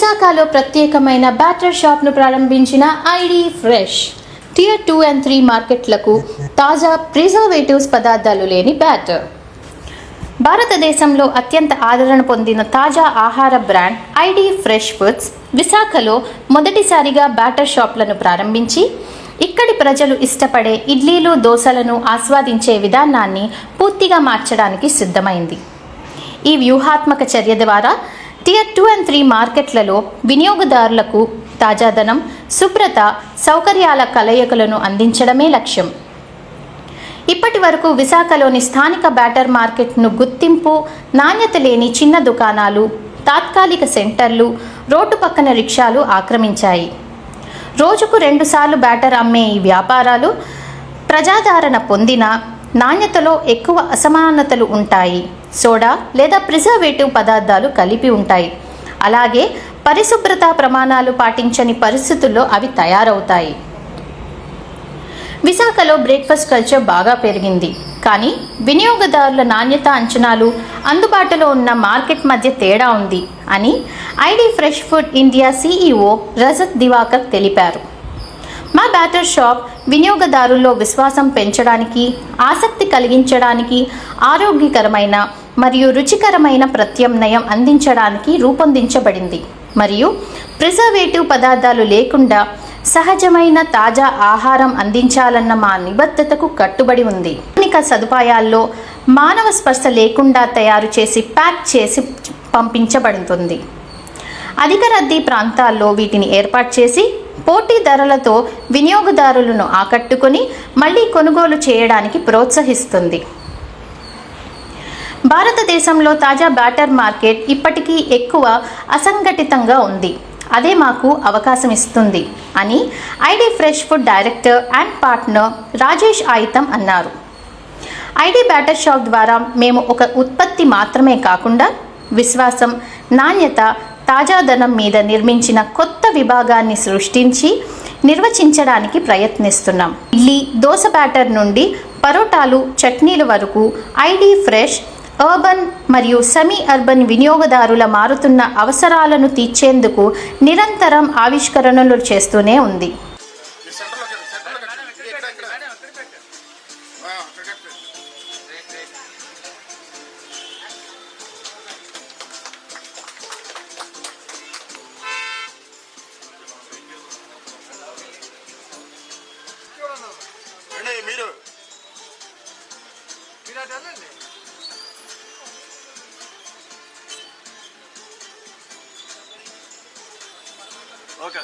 విశాఖలో ప్రత్యేకమైన బ్యాటర్ షాప్ను ప్రారంభించిన ID fresh. Tier two and three మార్కెట్లకు తాజా ప్రిజర్వేటివ్స్ పదార్థాలు లేని బ్యాటర్. భారతదేశంలో అత్యంత ఆదరణ పొందిన తాజా ఆహార బ్రాండ్ ఐడి ఫ్రెష్ ఫుడ్స్ విశాఖలో మొదటిసారిగా బ్యాటర్ షాప్లను ప్రారంభించి ఇక్కడి ప్రజలు ఇష్టపడే ఇడ్లీలు దోశలను ఆస్వాదించే విధానాన్ని పూర్తిగా మార్చడానికి సిద్ధమైంది. ఈ వ్యూహాత్మక చర్య ద్వారా టియర్ టూ అండ్ త్రీ మార్కెట్లలో వినియోగదారులకు తాజాదనం శుభ్రత సౌకర్యాల కలయికలను అందించడమే లక్ష్యం. ఇప్పటి వరకు విశాఖలోని స్థానిక బ్యాటర్ మార్కెట్ను గుర్తింపు నాణ్యత లేని చిన్న దుకాణాలు తాత్కాలిక సెంటర్లు రోడ్డు పక్కన రిక్షాలు ఆక్రమించాయి. రోజుకు రెండుసార్లు బ్యాటర్ అమ్మే ఈ వ్యాపారాలు ప్రజాదరణ పొందిన నాణ్యతలో ఎక్కువ అసమానతలు ఉంటాయి. సోడా లేదా ప్రిజర్వేటివ్ పదార్థాలు కలిపి ఉంటాయి. అలాగే పరిశుభ్రత ప్రమాణాలు పాటించని పరిస్థితుల్లో అవి తయారవుతాయి. విశాఖలో బ్రేక్ఫాస్ట్ కల్చర్ బాగా పెరిగింది. కానీ వినియోగదారుల నాణ్యత అంచనాలు అందుబాటులో ఉన్న మార్కెట్ మధ్య తేడా ఉంది అని ID fresh food India CEO Rajat Diwakar తెలిపారు. మా బ్యాటర్ షాప్ వినియోగదారుల్లో విశ్వాసం పెంచడానికి ఆసక్తి కలిగించడానికి ఆరోగ్యకరమైన మరియు రుచికరమైన ప్రత్యామ్నాయం అందించడానికి రూపొందించబడింది. మరియు ప్రిజర్వేటివ్ పదార్థాలు లేకుండా సహజమైన తాజా ఆహారం అందించాలన్న మా నిబద్ధతకు కట్టుబడి ఉంది. ఆధునిక సదుపాయాల్లో మానవ స్పర్శ లేకుండా తయారు చేసి ప్యాక్ చేసి పంపించబడుతుంది. అధిక రద్దీ ప్రాంతాల్లో వీటిని ఏర్పాటు చేసి పోటీ ధరలతో వినియోగదారులను ఆకట్టుకొని మళ్ళీ కొనుగోలు చేయడానికి ప్రోత్సహిస్తుంది. భారతదేశంలో తాజా బ్యాటర్ మార్కెట్ ఇప్పటికీ ఎక్కువ అసంఘటితంగా ఉంది. అదే మాకు అవకాశం ఇస్తుంది అని ID fresh food director and partner Rajesh Ayitham అన్నారు. ఐడి బ్యాటర్ షాప్ ద్వారా మేము ఒక ఉత్పత్తి మాత్రమే కాకుండా విశ్వాసం నాణ్యత తాజాదనం మీద నిర్మించిన కొత్త విభాగాన్ని సృష్టించి నిర్వచించడానికి ప్రయత్నిస్తున్నాం. ఇడ్లీ దోశ బ్యాటర్ నుండి పరోటాలు చట్నీల వరకు ఐడి ఫ్రెష్ అర్బన్ మరియు సెమీ అర్బన్ వినియోగదారుల మారుతున్న అవసరాలను తీర్చేందుకు నిరంతరం ఆవిష్కరణలు చేస్తూనే ఉంది. ബീരാറ്റാലല്ലേ ഓക്കെ.